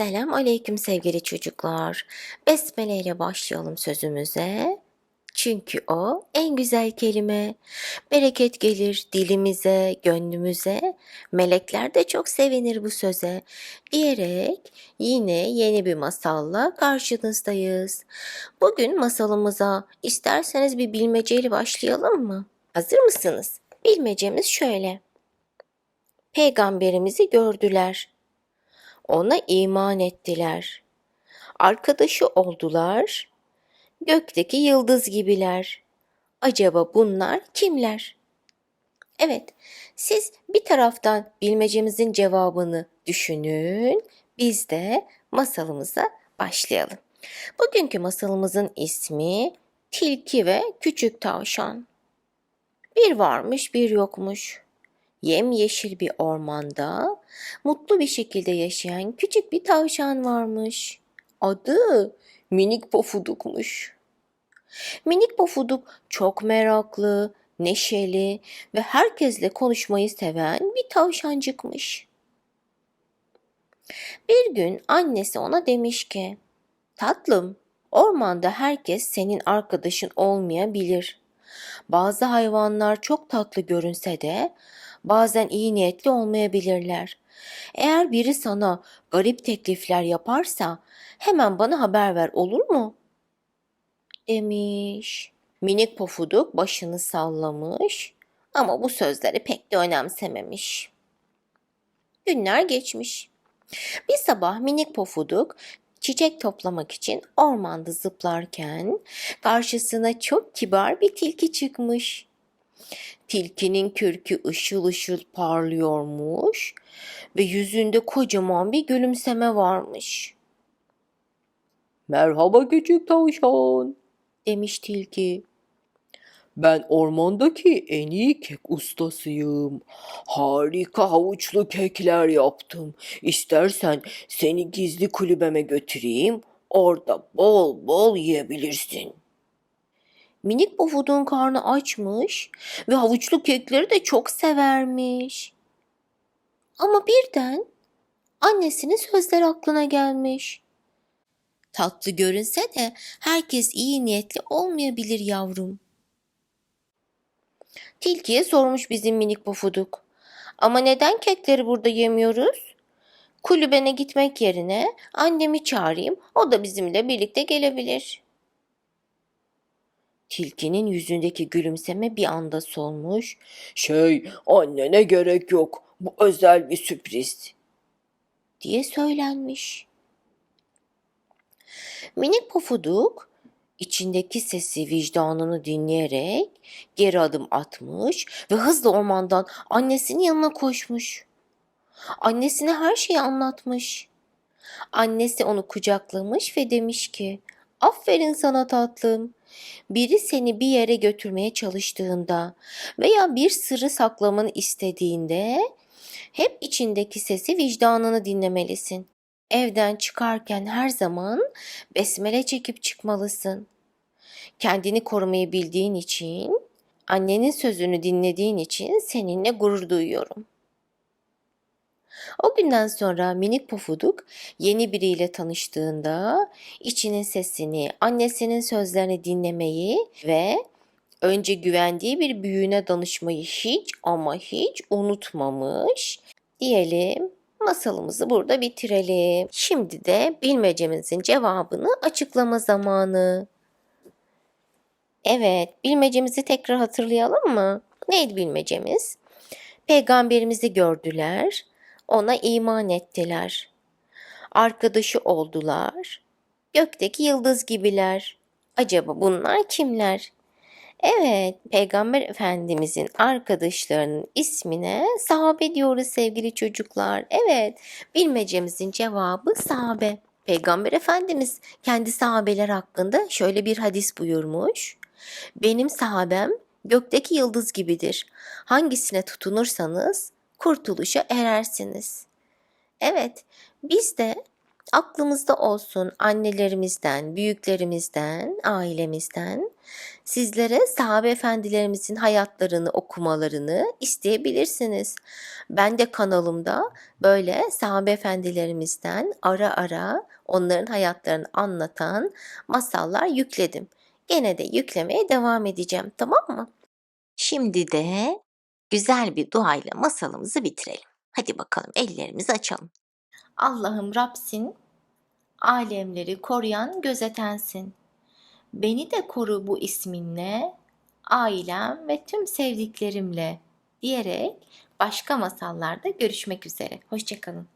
Esselamu Aleyküm sevgili çocuklar. Besmele ile başlayalım sözümüze. Çünkü o en güzel kelime. Bereket gelir dilimize, gönlümüze. Melekler de çok sevinir bu söze. Diyerek yine yeni bir masalla karşınızdayız. Bugün masalımıza isterseniz bir bilmeceyle başlayalım mı? Hazır mısınız? Bilmecemiz şöyle. Peygamberimizi gördüler ona iman ettiler. Arkadaşı oldular. Gökteki yıldız gibiler. Acaba bunlar kimler? Evet, siz bir taraftan bilmecemizin cevabını düşünün, biz de masalımıza başlayalım. Bugünkü masalımızın ismi Tilki ve Küçük Tavşan. Bir varmış, bir yokmuş yemyeşil bir ormanda mutlu bir şekilde yaşayan küçük bir tavşan varmış. Adı Minik Pofuduk'muş. Minik Pofuduk çok meraklı, neşeli ve herkesle konuşmayı seven bir tavşancıkmış. Bir gün annesi ona demiş ki, Tatlım, ormanda herkes senin arkadaşın olmayabilir. Bazı hayvanlar çok tatlı görünse de bazen iyi niyetli olmayabilirler. Eğer biri sana garip teklifler yaparsa hemen bana haber ver olur mu? Demiş. Minik pofuduk başını sallamış ama bu sözleri pek de önemsememiş. Günler geçmiş. Bir sabah minik pofuduk çiçek toplamak için ormanda zıplarken karşısına çok kibar bir tilki çıkmış. Tilkinin kürkü ışıl ışıl parlıyormuş ve yüzünde kocaman bir gülümseme varmış. Merhaba küçük tavşan. Demiş tilki. Ben ormandaki en iyi kek ustasıyım. Harika havuçlu kekler yaptım. İstersen seni gizli kulübeme götüreyim. Orada bol bol yiyebilirsin. Minik pofudun karnı açmış ve havuçlu kekleri de çok severmiş. Ama birden annesinin sözleri aklına gelmiş. Tatlı görünse de herkes iyi niyetli olmayabilir yavrum. Tilkiye sormuş bizim minik pofuduk. Ama neden kekleri burada yemiyoruz? Kulübene gitmek yerine annemi çağırayım, o da bizimle birlikte gelebilir. Tilkinin yüzündeki gülümseme bir anda solmuş. Şey annene gerek yok. Bu özel bir sürpriz. diye söylenmiş. Minik pofuduk içindeki sesi vicdanını dinleyerek geri adım atmış ve hızla ormandan annesinin yanına koşmuş. Annesine her şeyi anlatmış. Annesi onu kucaklamış ve demiş ki, aferin sana tatlım. Biri seni bir yere götürmeye çalıştığında veya bir sırrı saklamanı istediğinde hep içindeki sesi vicdanını dinlemelisin. Evden çıkarken her zaman besmele çekip çıkmalısın. Kendini korumayı bildiğin için, annenin sözünü dinlediğin için seninle gurur duyuyorum. O günden sonra minik pofuduk yeni biriyle tanıştığında içinin sesini, annesinin sözlerini dinlemeyi ve önce güvendiği bir büyüğüne danışmayı hiç ama hiç unutmamış. Diyelim masalımızı burada bitirelim. Şimdi de bilmecemizin cevabını açıklama zamanı. Evet, bilmecemizi tekrar hatırlayalım mı? Neydi bilmecemiz? Peygamberimizi gördüler, ona iman ettiler. Arkadaşı oldular, gökteki yıldız gibiler. Acaba bunlar kimler? Evet, Peygamber Efendimizin arkadaşlarının ismine sahabe diyoruz sevgili çocuklar. Evet, bilmecemizin cevabı sahabe. Peygamber Efendimiz kendi sahabeler hakkında şöyle bir hadis buyurmuş. Benim sahabem gökteki yıldız gibidir. Hangisine tutunursanız kurtuluşa erersiniz. Evet, biz de aklımızda olsun annelerimizden, büyüklerimizden, ailemizden sizlere sahabe efendilerimizin hayatlarını okumalarını isteyebilirsiniz. Ben de kanalımda böyle sahabe efendilerimizden ara ara onların hayatlarını anlatan masallar yükledim. Gene de yüklemeye devam edeceğim tamam mı? Şimdi de güzel bir duayla masalımızı bitirelim. Hadi bakalım ellerimizi açalım. Allah'ım Rabsin, alemleri koruyan gözetensin. Beni de koru bu isminle, ailem ve tüm sevdiklerimle diyerek başka masallarda görüşmek üzere. Hoşçakalın.